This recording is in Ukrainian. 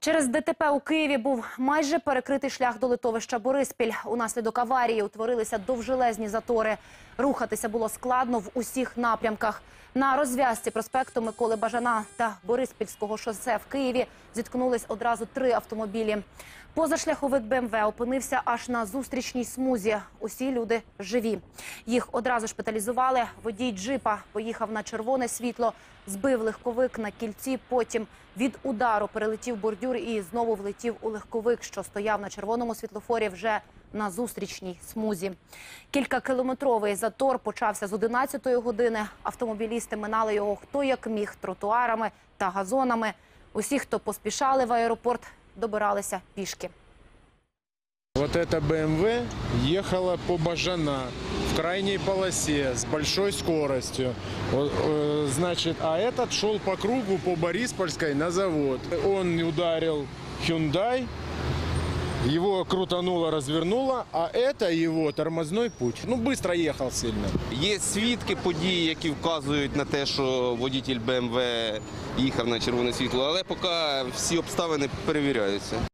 Через ДТП у Києві був майже перекритий шлях до литовища Бориспіль. Унаслідок аварії утворилися довжелезні затори. Рухатися було складно в усіх напрямках. На розв'язці проспекту Миколи Бажана та Бориспільського шосе в Києві зіткнулись одразу три автомобілі. Позашляховик БМВ опинився аж на зустрічній смузі. Усі люди живі. Їх одразу шпиталізували. Водій джипа поїхав на червоне світло, збив легковик на кільці. Потім від удару перелетів бордюр і знову влетів у легковик, що стояв на червоному світлофорі вже на зустрічній смузі. Кількакілометровий затор почався з 11-ї години Автомобілісти минали його хто як міг тротуарами та газонами. Усі, хто поспішали в аеропорт, добиралися пішки. Вот эта БМВ ехала по Бажана в крайней полосе с большой скоростью. Вот, э, Значит, а этот шел по кругу по Бориспольской на завод. Он ударил Hyundai, его крутануло, развернуло, а это его тормозной путь. Ну, быстро ехал сильно. Є свідки події, які вказують на те, що водитель БМВ їхав на червоне світло, але поки всі обставини перевіряються.